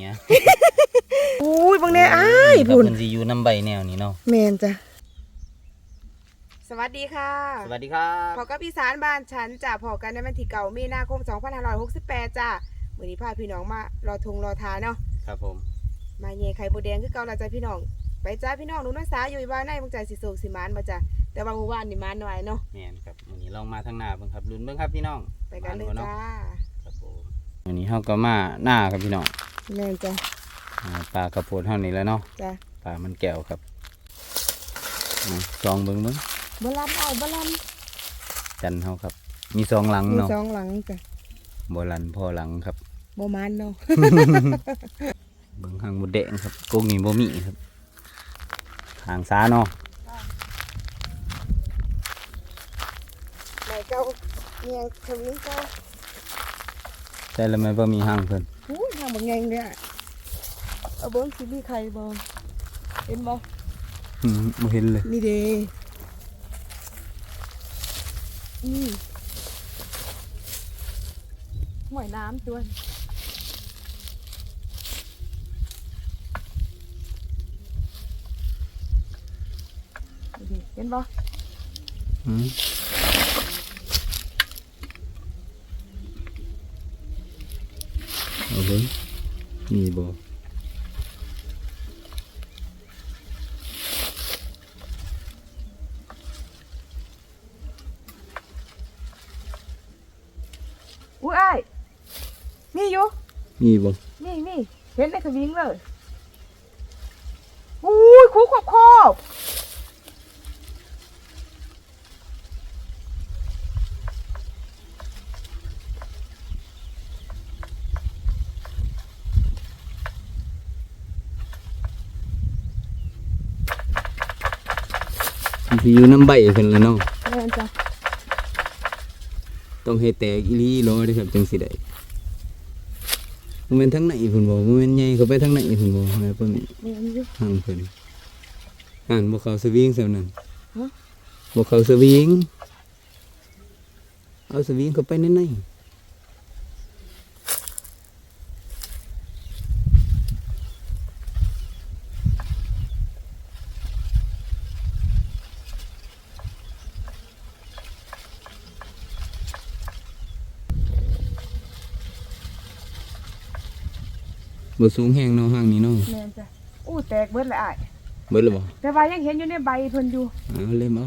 ฮียอุ้ยบางแน่อ้ายครับพุ่นเพิ่นสิอยู่น้ำใบแนวนี้เนาะแมนจ้ะสวัสดีค่ะ สวัสดีครับพอกับพี่สารบ้านฉันจ้ะพอกันในวันที่เก่ามีนาคม2568จ้ะมื้อนี้พาพี่น้องมารอทงรอทาเนาะครับผม มาเย่ไข่บดแดงคือเก่าและจ้ะพี่น้องไปจ้าพี่น้องหนูน้อยสาวอยู่บ้านในเมืองใจสิโศกสิมานบ่จ้ะแต่ว่าเมื่อวานนี่มานหน่อยเนาะแม่นครับวันนี้ลองมาทางหน้าเบิ่งครับลุ้นเบิ่งครับพี่น้องไปกันเลยมาบ่าะจ้าครับผมวันนี้เฮาก็มาหน้าครับพี่น้อง แม่นจ้ะอ่าปลากระโพดเฮานี่แหล้วเนาะจ้ะปลามันแก้วครับอ่าซองเบิ่งเบิ่งบ่ลํเอาบ่ลํจันเฮาครับ มีซองหลังมีเนาะสองหลังจ้ะบ่ลันพอหลังครับ บ่มานเนาะเบิ่งหางมดแดงครับกงนี่บ่มีครับหางซ้าเนาะไหนเก่าเนียงทวิงเก่าแต่ละมันบ่มีหางเพิ่น อู้ยทางบ่แงงเลยอะเอาเบิ่งสิมีไข่บ่เห็นบ่อืมบ่เห็นเลยนี่เด้นี่หวยน้ำตัวนี้นี่เด้เห็นบ่อืมเอาเบิ่งมีบ่อุ้ยอ้ายมีอยู่ มีบ่นี่นี่เห็นในทวิงเลย อุ้ยคูขอบขอบ อยู่น้ำใบเพิ่นแหล้วเนาะแม่นจ้ะต้องให้แตกอีหลีรอเด้อครับจังสิได้บ่แม่นทางไหนเพิ่นบ่บ่แม่นใหญ่เข้าไปทางไหนเพิ่นบ่แม่เพิ่นนี่แม่นอยู่หางเพิ่นอ่านบ่เข้าสวิงแซวนั้นฮะบ่เข้าสวิงเอาสวิงเข้าไปในใน บ่สูงแห้งเนาะห้างนี้เนาะแม่นจ้ะอู้แตกเบิดเลยอ้ายเบิดแล้วบ่แต่ว่ายังเห็นอยู่ในใบเพิ่นอยู่เอาเล่มเอา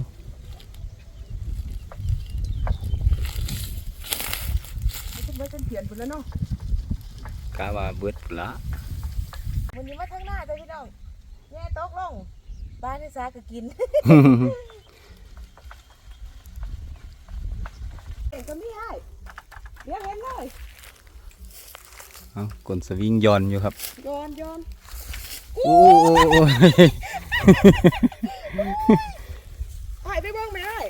มันจะเบิดจนเถียนพุ่นแล้วเนาะกะว่าเบิดละวันนี้มาทางหน้าจ้ะพี่น้องแง่ตกลงบ้านนี่ซาก็กินเห็นก็มีอ้ายเดี๋ยวเห็นเลย เอากลสวิงย้อนอยู่ครับย้อนย้อนโอ้ยอ้ายไปเบิ่งไหมอ้าย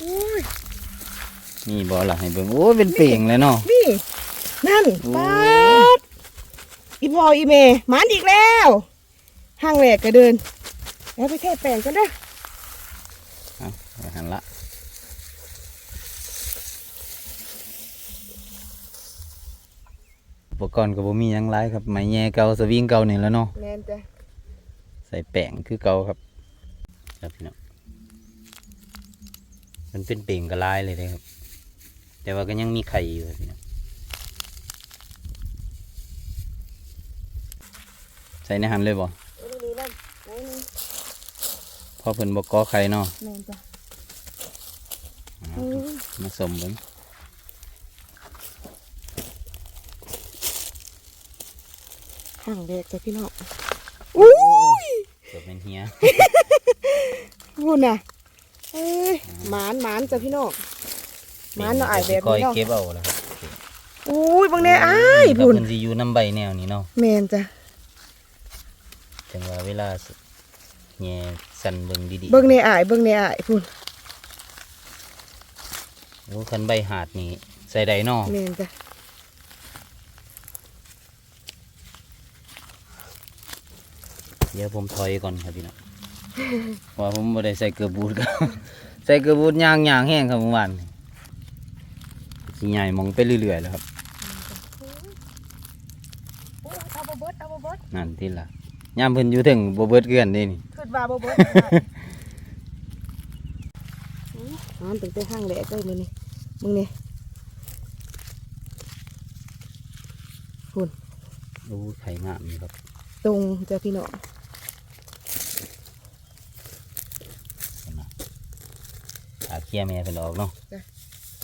อุ้ยนี่บ่ล่ะให้เบิ่งโอ้ยเป็นเป่งเลยเนาะนี่นั่นโอ้ปาดอีพออีเมหมันอีกแล้วห้างแหวกก็เดินแล้วไปแค่แปลงกันเด้อ เอาไปหันละ อุปกรณ์ก็บ่มีหยังหลายครับไม้แย่เก่าสวิงเก่านี่แหล้วเนาะแมนจ้ะใส่แป้งคือเก่าครับ ครับพี่น้องมันเป็นเป่งกระลายเลยนะครับ แต่ว่าก็ยังมีไข่อยู่ครับพี่น้องใส่ในหันเลยบ่โอ้ยนี่นั่นโอ้ยนี่พอเพิ่นบ่ก่อไข่เนาะแมนจ้ะเอาโอ้ยมาสมเบิ่ง ห้างแหวกจ้ะพี่น้องอุ้ยเกิดเป็นเฮียพูดน่ะเอ้ยหมานหมานจ้ะพี่น้องหมานเนาะอ้ายแบบคอยนี้เนาะเก็บเอาแล้วครับอุ้ยบางแน่อ้ายครับพุ่นเพิ่นสิอยู่น้ำใบแนวนี้เนาะแมนจ้ะจังว่าเวลาสแง่สั่นเบิ่งดีๆเบิ่งในอ้ายเบิ่งในอ้ายพุ่นโอ้คันใบหาดนี่ใส่ได้เนาะแมนจ้ะ เดี๋ยวผมถอยก่อนครับพี่น้องเพราะว่าผมบ่ได้ใส่เกลือบูดครับใส่เกลือบูดย่างย่างแห้งครับเมื่อวานนี่สิใหญ่มองไปเรื่อยๆแล้วครับนั่นที่ล่ะยามเพิ่นอยู่ถึงบ่เบิดเกลือนเด้นี่ขึ้นว่าบ่เบิดนอนตึงแต่ห้างแหลกเลยมึงนี่มึงนี่โอ้ไข่งามอยู่ครับ ตรงจ้ะพี่น้อง อาเคลียร์แม่เพิ่นออกเนาะ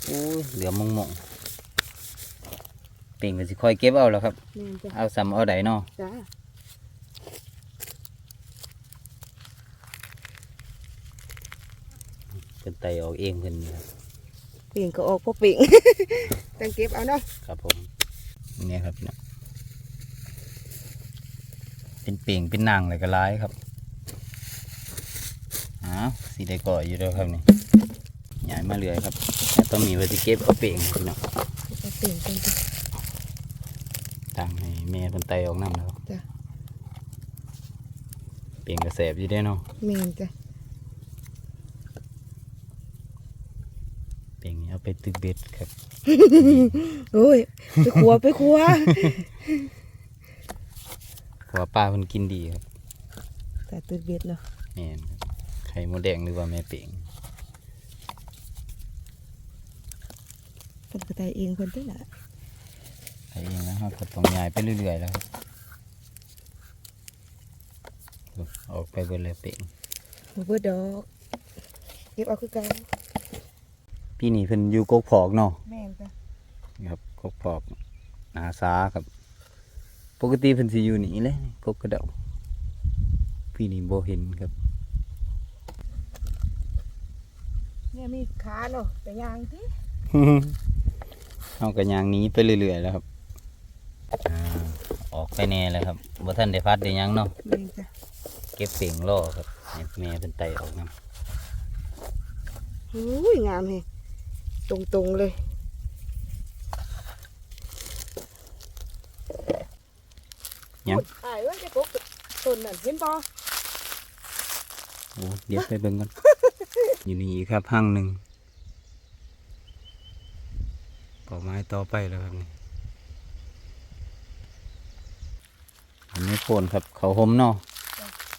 โอ้ยเหลือมงมงเป่งก็สิค่อยเก็บเอาแล้วครับแม่นจ้ะเอาซ้ำเอาใดเนาะจ้าเพิ่นไตออกเองเพิ่นนี่ครับเปลี่ยนก็ออกพอเปลี่ยนจังเก็บเอาเนาะครับผมนี่ครับพี่น้องเป็นเป่งเป็นนางเลยก็ร้ายครับอ้าวสีได้ก่ออยู่แล้วครับนี่ ใหญ่มาเรื่อยครับแต่ต้องมีไว้ที่เก็บเอาเป่งพี่น้องเอาเปลี่ยนกันจ้ะตั้งให้แม่เพิ่นไตออกน้ำแล้วจ้ะเป่งกระแสบอยู่ได้เนาะแม่นจ้ะเป่งนี้เอาไปตึกเบ็ดครับโอ้ยไปครัวไปครัวเพราะว่าปลาเพิ่นกินดีครับแต่ตื่นเบ็ดเนาะแม่นครับไข่มดแดงหรือว่าแม่เป่ง พิ่นก็ได้เองเพิ่นเด้อล่ะไข่เองนะครับก็ต้องย้ายไปเรื่อยๆแล้วครับออกไปเบิดเลยเป่งบ่เบิดดอกเก็บเอาคือเก่าปีนี้เพิ่นอยู่กกพอกเนาะแม่นจ้ะครับกกพอกนาซาครับ ปกติเพิ่นสิอยู่นี่แหละกกกระเดาปีนี้บ่เห็นครับเนี่ยมีขาเนาะแต่ยางติ เอากระยางหนี้ไปเรื่อยๆแล้วครับอ่าออกไปแน่แล้วครับบ่ทันได้พัดได้หยังเนาะแม่นจ้ะเก็บเสียงล่อครับให้แม่เป็นไตออกนํอุ้ยงามแฮะตรงๆเลยยังอ้ายเอ้ยจะกกต้นนั่นเห็นบ่โอ้เดี๋ยวไปเบิ่งก่อนอยู่นี่อีกครับห้างหนึ่ง ปอกไม้ต่อไปแล้วครับนี่อันนี้โคนครับเขาหมเนาะ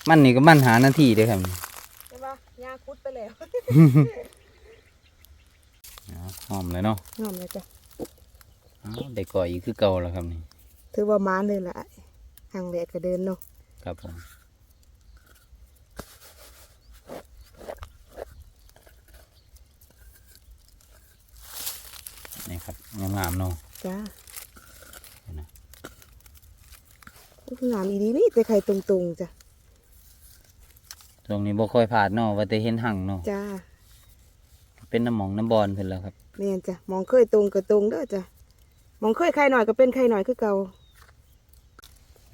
มันนี่ก็มันหาหน้าที่เด้อครับนี่ใช่บ่ยาคุดไปแล้วเอาหอมเลยเนาะงามเลยจ้ะเอาได้ก่อยอีกคือเก่าแล้วครับนี่ ถือว่ามานเลยล่ะห่างแหลกก็เดินเนาะครับผมนี่ครับ งามๆเนาะจ้าเห็นนะงามอีดีนี่แต่ไข่ตรงๆจ้ะ ตรงนี้บ่ค่อยผ่านเนาะว่าแต่เห็นหั่งเนาะจ้า เป็นน้ำหมองน้ำบอลเพิ่นแล้วครับแม่นจ้ะมองเคยตรงก็ตรงเด้อจ้ะมองเคยไข่หน่อยก็เป็นไข่หน่อยคือเก่า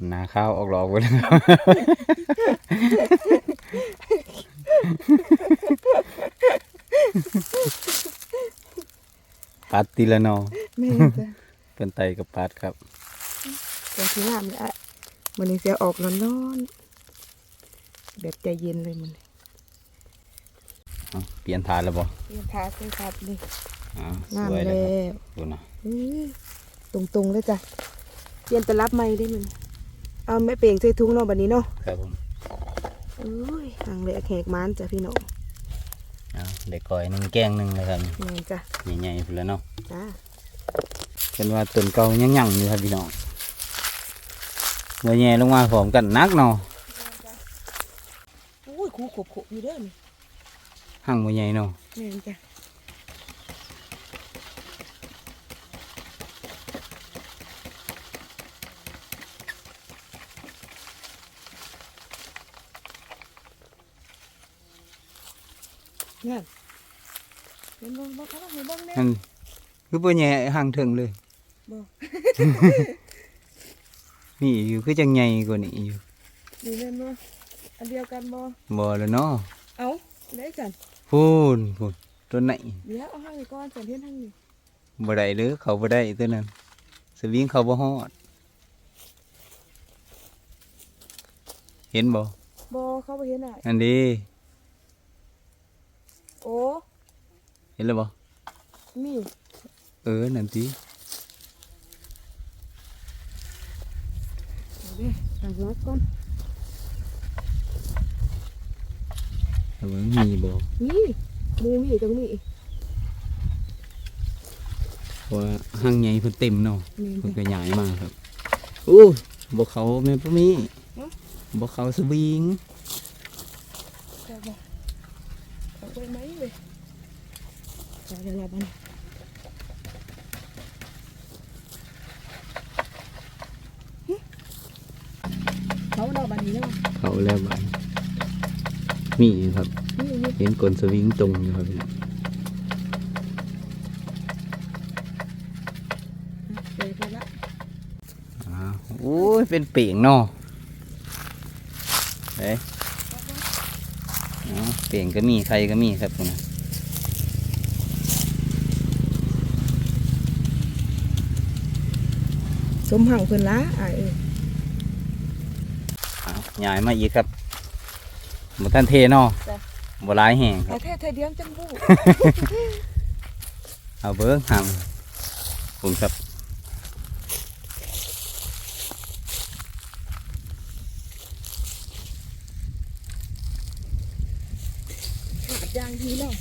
หนาข้าวออกหลอกไปแล้วค รับปัดตีละเนอแม่นจ้ะเป็นไตกับปัดครับแต่ที่งามเลยอะมันนี้เสียออกร้อนๆแบบใจเย็นเลยมันเอาเปลี่ยนทานแล้วบ่เรียนทาซื้อครับนี่อ่างามสวยแล้เลยครับวดูนะอื้อตรงๆเลยจ้ะเปลี่ยนตลับใหม่ได้มัน เอาไม่เปลี่ยนใส่ถุงเนาะบัดนี้เนาะ ครับผมอุ้ยห่างเลยแขกมานจ้ะพี่น้อง เอาเด็กก่อยหนึ่งแกงหนึ่งนะครับแม่นจ้ะใหญ่ๆพุ่นแล้วเนาะจ้าเป็นว่าต้นเก่ายังยั่งอยู่ครับพี่น้องเมื่อแย่ลงมาพร้อมกันนักเนาะอุ้ยคูขบขบอยู่เด้อนี่หั่งบ่ใหญ่เนาะแม่นจ้ะ นั่นเห็นบ่บ่เขาเห็นบ่แน่อันคือบ่ใหญ่หั่งถึงเลย บ่นี่อยู่คือจังใหญ่กว่านี้อยู่ดีแม่นบ่อันเดียวกันบ่บ่แล้วเนาะเอาได้จันพูนพูนตัวไหนเดี๋ยวเอาให้ก่อนจันเทียนทั้งนี้บ่ได้เด้อเขาบ่ได้ตัวนั้นสวิงเขาบ่ฮอด เห็นบ่บ่เขาบ่เห็นอะอันนี้ โอ้เห็นแล้วบ่มีเออนั่นติดนี่ตั้งหัวก่อนแต่ว่ามีบ่นี่หมูมีตรงนี้เพราะว่าห้างใหญ่เพิ่นเต็มเนาะนี่เพิ่นก็ใหญ่มากครับอู้บ่เขาแม่นบ่มีบ่เขาสวิง จ้าบ่เอาไปไหมเว้ยจ้า เดี๋ยวรอบ้านเขาดอกบันนี้แล้วเขาแล้วบัดมีครับนี่นี่เห็นกลสวิงตรงอยู่ครับพี่น้องเปิดไปละอ้าวโอ้ย เป็นเปียงเนาะเอ้ยอ๋อเปียงก็มีใครก็มีครับคุณนะ สมหังเพิ่นละอ่าเอออ้าวย้ายมาอีกครับบ่ทันเทเนาะจ้ะบ่หลายแห้งคแต่รับแท้เธอเดียวจังบู้เอาเบิ้งหังผมครับ ขาดยางทีแล้ว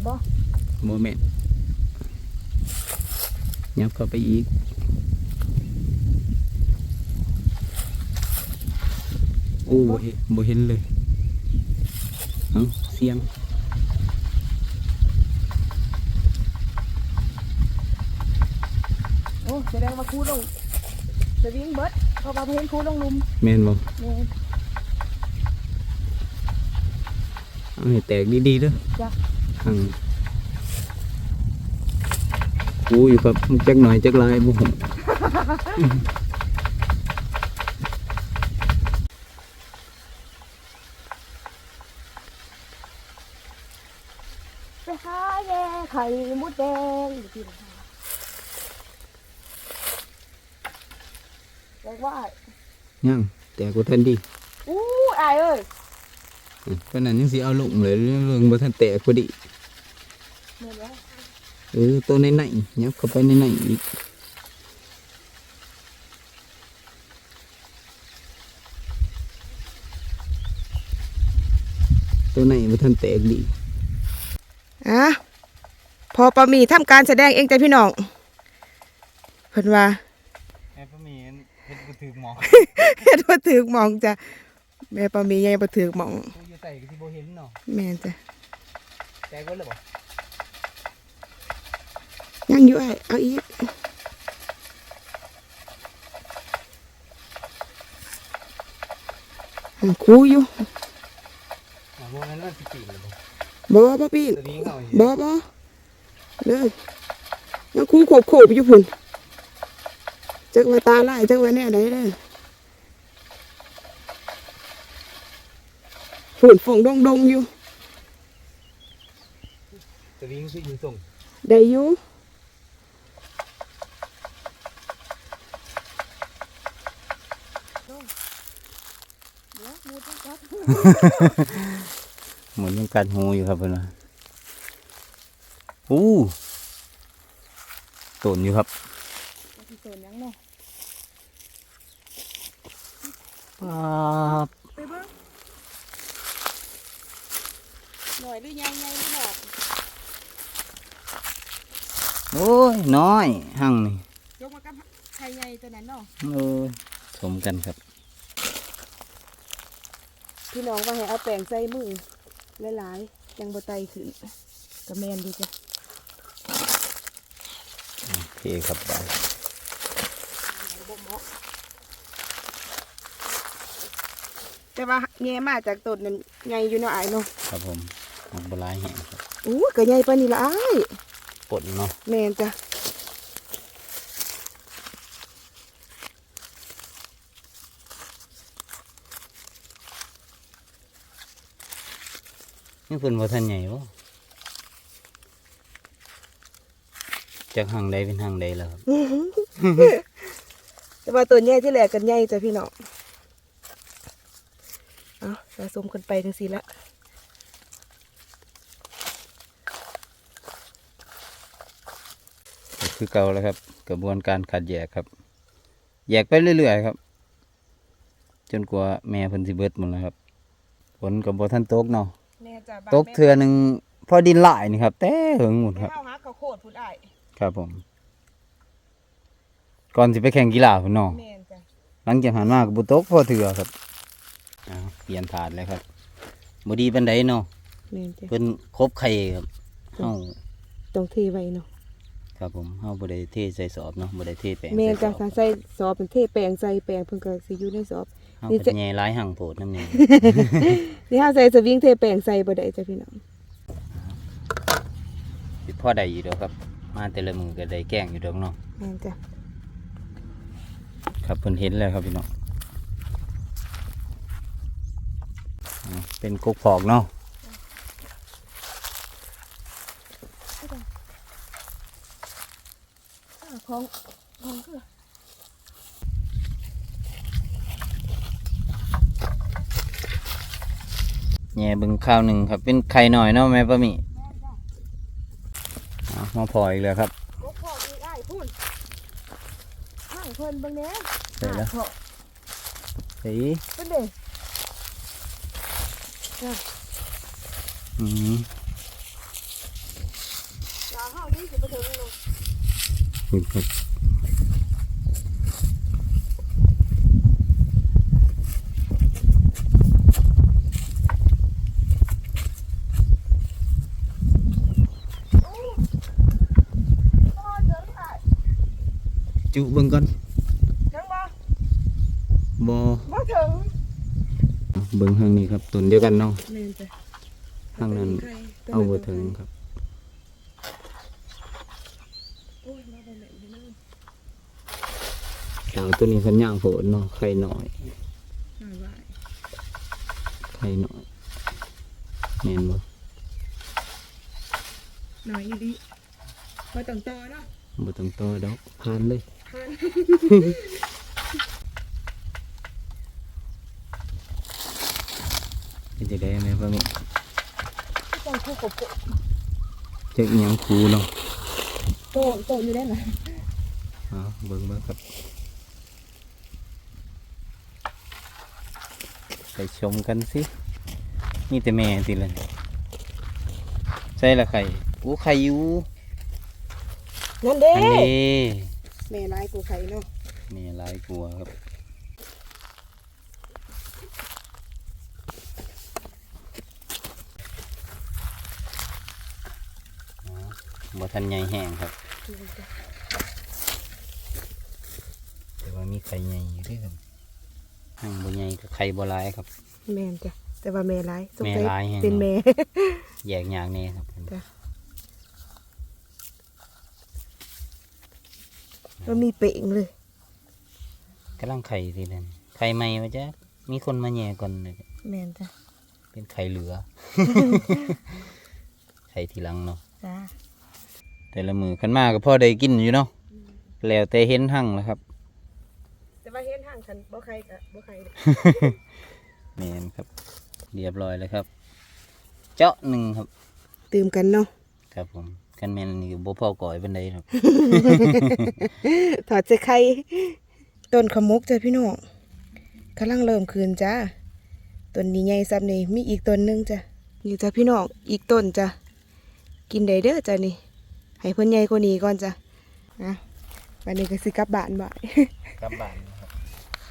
เห็นบ่โมเมนต์ยับเข้าไปอีกโอ้บ่เห็นบ่เห็นเลยเอาเสียงโอ้แสดงว่าครูลงจะวิ่งเบิดเพราะว่าเพิ่นครูลงหลุมแม่นบ่แม่นเอาให้แตกดีๆเด้อจ้ะ หังโอ้อยู่ครับจักหน่อยจักหลายบ่ฮู้ไปหาแย่ไข่มดแดงอยู่ที่ไหนเรียกว่ายังแตกบ่ทันดีอู้อายเอ้ย อืมเพราะนั้นยังสิเอาลงเลยเรื่องบ่ทันแตกพอดีเห็นไหมเออตัวในในๆยับเข้าไปในในอีกตัวในมันทันแตกดีอะพอปามีทำการแสดงเองจ้ะพี่น้องเพิ่นว่าแม่พ่อมีเฮ็ดบ่ถึกหมอเฮ็ดบ่ถึกหมองจ้ะแม่ปามีใหญ่บ่ถึกหมอง ผู้อยู่ใส่ก็สิบ่เห็นเนาะแม่นจ้ะแตกเบิดแล้วบ่ยังอยู่ไอ้เอาอีกอืมคูอยู่อ่าบ่แม่นว่าสิปีนแล้วบ่บ่บ่ปีนตัวนี้เขาบ่บ่เลยยังคูโขบโขบอยู่พุ่นจักว่าตาลายจักว่าแน่ใดเด้อ ฝุ่นฝงดงดงๆอยู่ตัวนี้คืออยู่ส่งได้อยู่เดี๋ยวมูต้องกัดเหมือนยังกัดหูอยู่ครับเพิ่นว่าอู้ตนอยู่ครับสิเสิร์นหยังเนาะป๊าบ ไปเบิ่งหน่อยหรือยังไงนี่เนาะ โอ้ย น้อยหั่งนี่ยกมากับไข่ใหญ่ตัวนั้นเนาะเออสมกันครับ พี่น้องว่าให้เอาแป้งใส่มือหลายๆยังบ่ไตขึ้นก็แม่นดีจ้ะโอเคครับไปบ่เหมาะแต่ว่าแง่มาจากต้นนั้นใหญ่อยู่เนาะอ้ายเนาะครับผม มักบหลายแห้งครับอู้ก็ใหญ่ปานนี้ละอ้ายปนเนาะแม่นจ้ะนี่เพิ่นบ่ทันใหญ่บ่จากหางใดเป็นหางใดแล้วครับ แต่ว่าตัวใหญ่ที่แหลกกันใหญ่จ้ะพี่น้องเอาสะสมกันไปจังซี่ละ คือเก่าแล้วครับ กระบวนการคัดแยกครับ แยกไปเรื่อยๆครับ จนกว่าแม่เพิ่นสิเบิดหมดแล้วครับฝนกับบ่ทันตกเนาะแม่จ้ะบ้านตกเทื่อหนึงพอดินหลายนี่ครับ แต่หึงหมดแม่ครับ เฮาหาข้าวโพดพุ่นอ้ายครับผม ก่อนสิไปแข่งกีฬาพุ่นเนาะ แม่นจ้ะหลังจากหันมาก็บ่ตกพอเทื่อครับอ้าวเปลี่ยนถาดเลยครับบ่ดีปานใดเนาะแม่นจ้ะเพิ่นครบไข่ครับเฮาต้องเทไว้เนาะ ครับผมเฮาบ่ได้เทใส่สอบเนาะบ่ได้เทแป้งแม่นใส่สจ้ะอบถ้าใส่สอบเป็นเทแปลงใส่แปลงเพิ่นก็สิอยู่ในสอบเฮานี่ก็จะแย่หลายหั่งโพดนำนี่นี่เฮาใส่สวิงเทแปลงใส่บ่ได้จ้ะพี่น้อง สิพอได้อยู่ดอกครับ มาแต่ละมือก็ได้แกล้งอยู่ดอกเนาะแม่นจ้ะครับเพิ่นเห็นแล้วครับพี่น้องอ่าเป็นกกพอกเนาะ ของของคือแย่เบิ่งข้าวหนึ่งครับ เป็นไข่หน่อยเนาะแม่ป้าหมีอ่ามาพออีกแล้วครับกกพอกอีกอ้ายพุ่นข้างเพิ่นเบิ่งแหน่ใส่แล้วเพาะเฮ้ยเพิ่นเด้อืมลาเฮานี่สิบ่ถึงเนาะนี่ครับบ่ถึงอ้ายจุเบิ่งก่อนถึงบ่บ่บ่ถึงเบิ่งทางนี้ครับต้นเดียวกันเนาะแม่นจ้ะทางนั้นเอาบ่ถึงครับ โอ้ยมาบ่แม่นเด้อเนาะ สาวตัวนี้เพันย่างโผล่เนาะไข่หน่อยหน่อยว่าไข่หน่อยเห็นบ่หน่อยอีหลีบ่ต้องต่อเนาะบ่ต้องต่อดอกผ่านเลยผ่านเป็นจะได้ไหมป้าหมีต้องคู่กับโกจักอิหยังคูเนาะโตโตอยู่ได้ล่ะเอาเบิ่งเบิ่งครับ ไป ชมกันสินี่แต่แม่สิเลยใช่ละไข่อู้ไข่อยู่นั่นเด้อันนี้แม่ลายกูไข่เนาะแม่หลายกลัวครับอ๋อบ่ทันใหญ่แห้งครับแต่ว่ามีไข่ใหญ่อยู่ด้วยครับ หั่งบ่ใหญ่กับไข่บ่หลายครับ แม่นจ้ะแต่ว่าแม่ลายสงแม่สัยลายแฮงเป็นแม่ แยกอย่างแนี้ครับจ้ะก็มีเป่งเลยกำลังไข่ทีเดนไข่ใหม่มาจ้ะมีคนมาแย่ก่อนเลยแม่นจ้ะเป็นไข่เหลือ ไข่ทีหลังเนาะ จ้าแต่ละมือขันมากก็พ่อได้กินอยู่เนาะแล้วแต่เห็นหั่งแล้วครับแต่ ว่าเห็นห่างกันบ่ไข่กะบ่ไข่เด้แมนครับ เรียบร้อยแล้วครับ เจาะหนึ่งครับ ตื่มกันเนาะครับผมกันแมนนี่บ่พอก่อยเป็นไดครับ ถอดใส่ไข่ต้นขมุกจ้ะพี่น้องกำลังเริ่มคืนจ้าต้นนี้ใหญ่ซ้ำนี่มีอีกต้นหนึงจ้ะนี่จ้ะพี่น้องอีกต้นจ้ะกินได้เด้อจ้ะนี่ให้เพิ่นใหญ่กว่านี้ก่อนจ้ะนะวันนี้ก็สิกลับบ้านบ่ายกลับบ้าน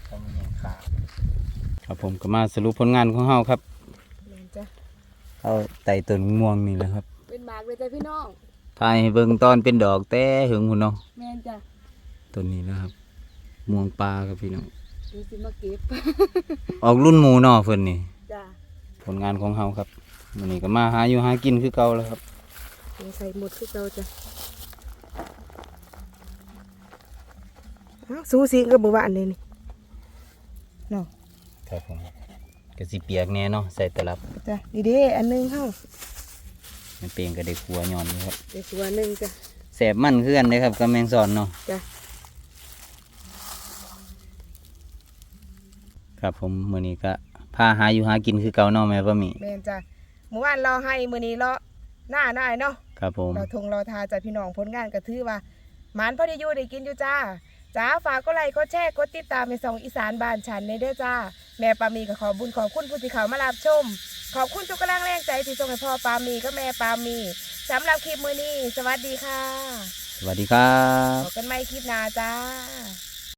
ครับทำยังขาครับผมก็มาสรุปผลงานของเฮาครับแม่นจ้ะเอาไต่ต้นม่วงนี่แหละครับเป็นหมากเลยจ้ะพี่น้องถ่ายให้เบิ่งตอนเป็นดอกแต่หึงหุ่นเนาะแม่นจ้ะต้นนี้นะครับ ม่วงปลาครับพี่น้องดูสิมาเก็บ ออกรุ่นหมูเนาะเพิ่นนี่ จ้ะผลงานของเฮาครับวันนี้ก็มาหาอยู่หากินคือเก่าแล้วครับเดี๋ยวใส่หมดคือเราจ้ะอ้าวสูสีกับบ่บ้านเลยนี่ เนาะครับผมก็สิเปียกแน่เนาะใส่ตลับจ้ะนี่เด้อันหนึงเฮามันเปียงก็ได้ครัวหย่อนนี่ครับเดี๋ยวตัวหนึงจ้ะแสบมันคือกันเลยครับกับแมงสอนเนาะจ้ะครับผมมื้อนี้ก็พาหาอยู่หากินคือเก่าเนาะแม่ป้าหมีแม่นจ้ะเมื่อวานรอให้มื้อนี้รอหน้าหน่อยเนาะครับผมเราทงเราทาจ้ะพี่น้องผลงานก็ถือว่าหมานพอได้อยู่ได้กินอยู่จ้า จ้าฝากก็ไลค์กดแชร์กดติดตามในสองอีสานบ้านฉันในเด้อจ้า แม่ปามีก็ขอบุญขอบคุณผู้ที่เขามารับชม ขอบคุณทุกกำลังแรงใจที่ส่งให้พ่อปามีก็แม่ปามีสำหรับคลิปมือนี้ สวัสดีค่ะ สวัสดีครับ พบกันใหม่คลิปหน้าจ้า